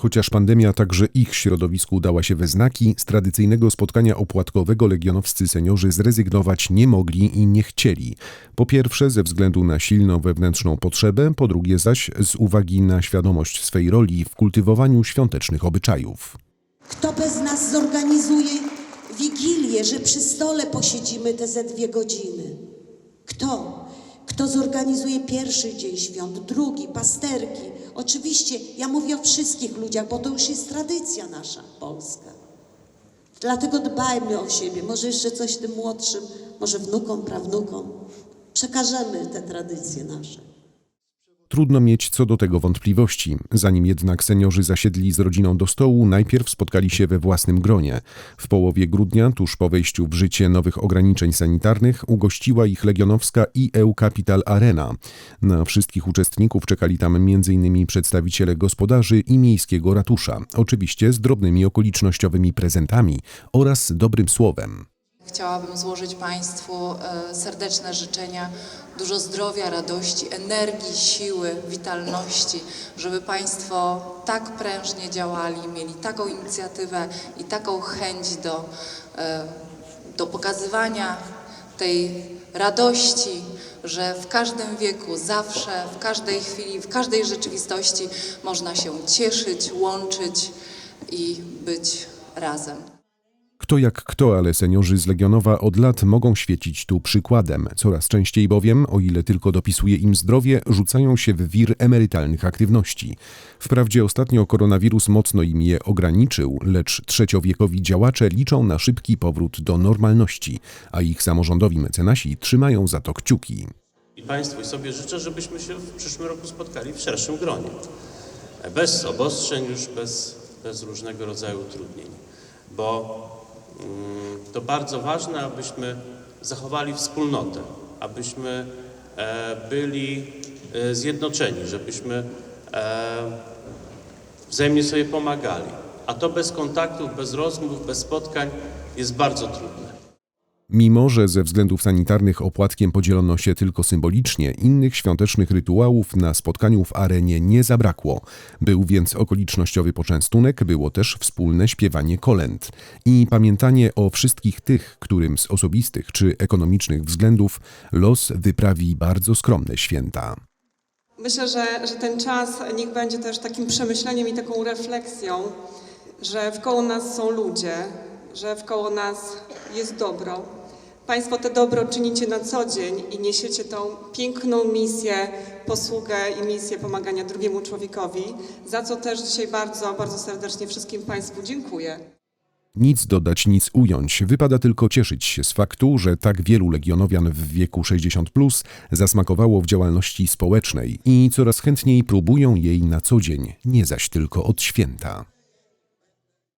Chociaż pandemia także ich środowisku dała się we znaki, z tradycyjnego spotkania opłatkowego legionowscy seniorzy zrezygnować nie mogli i nie chcieli. Po pierwsze ze względu na silną wewnętrzną potrzebę, po drugie zaś z uwagi na świadomość swej roli w kultywowaniu świątecznych obyczajów. Kto bez nas zorganizuje wigilię, że przy stole posiedzimy te ze dwie godziny? Kto? Kto zorganizuje pierwszy dzień świąt, drugi, pasterki? Oczywiście ja mówię o wszystkich ludziach, bo to już jest tradycja nasza polska. Dlatego dbajmy o siebie. Może jeszcze coś tym młodszym, może wnukom, prawnukom. Przekażemy te tradycje nasze. Trudno mieć co do tego wątpliwości. Zanim jednak seniorzy zasiedli z rodziną do stołu, najpierw spotkali się we własnym gronie. W połowie grudnia, tuż po wejściu w życie nowych ograniczeń sanitarnych, ugościła ich legionowska IEU Capital Arena. Na wszystkich uczestników czekali tam m.in. przedstawiciele gospodarzy i miejskiego ratusza, oczywiście z drobnymi okolicznościowymi prezentami oraz dobrym słowem. Chciałabym złożyć Państwu e, serdeczne życzenia, dużo zdrowia, radości, energii, siły, witalności, żeby Państwo tak prężnie działali, mieli taką inicjatywę i taką chęć do, e, do pokazywania tej radości, że w każdym wieku, zawsze, w każdej chwili, w każdej rzeczywistości można się cieszyć, łączyć i być razem. Kto jak kto, ale seniorzy z Legionowa od lat mogą świecić tu przykładem. Coraz częściej bowiem, o ile tylko dopisuje im zdrowie, rzucają się w wir emerytalnych aktywności. Wprawdzie ostatnio koronawirus mocno im je ograniczył, lecz trzeciowiekowi działacze liczą na szybki powrót do normalności, a ich samorządowi mecenasi trzymają za to kciuki. I Państwu sobie życzę, żebyśmy się w przyszłym roku spotkali w szerszym gronie. Bez obostrzeń, już bez, bez różnego rodzaju utrudnień. Bo to bardzo ważne, abyśmy zachowali wspólnotę, abyśmy e, byli e, zjednoczeni, żebyśmy e, wzajemnie sobie pomagali. A to bez kontaktów, bez rozmów, bez spotkań jest bardzo trudne. Mimo, że ze względów sanitarnych opłatkiem podzielono się tylko symbolicznie, innych świątecznych rytuałów na spotkaniu w arenie nie zabrakło. Był więc okolicznościowy poczęstunek, było też wspólne śpiewanie kolęd i pamiętanie o wszystkich tych, którym z osobistych czy ekonomicznych względów los wyprawi bardzo skromne święta. Myślę, że, że ten czas niech będzie też takim przemyśleniem i taką refleksją, że wkoło nas są ludzie, że wkoło nas jest dobro. Państwo te dobro czynicie na co dzień i niesiecie tą piękną misję, posługę i misję pomagania drugiemu człowiekowi, za co też dzisiaj bardzo, bardzo serdecznie wszystkim Państwu dziękuję. Nic dodać, nic ująć. Wypada tylko cieszyć się z faktu, że tak wielu legionowian w wieku 60 plus zasmakowało w działalności społecznej i coraz chętniej próbują jej na co dzień, nie zaś tylko od święta.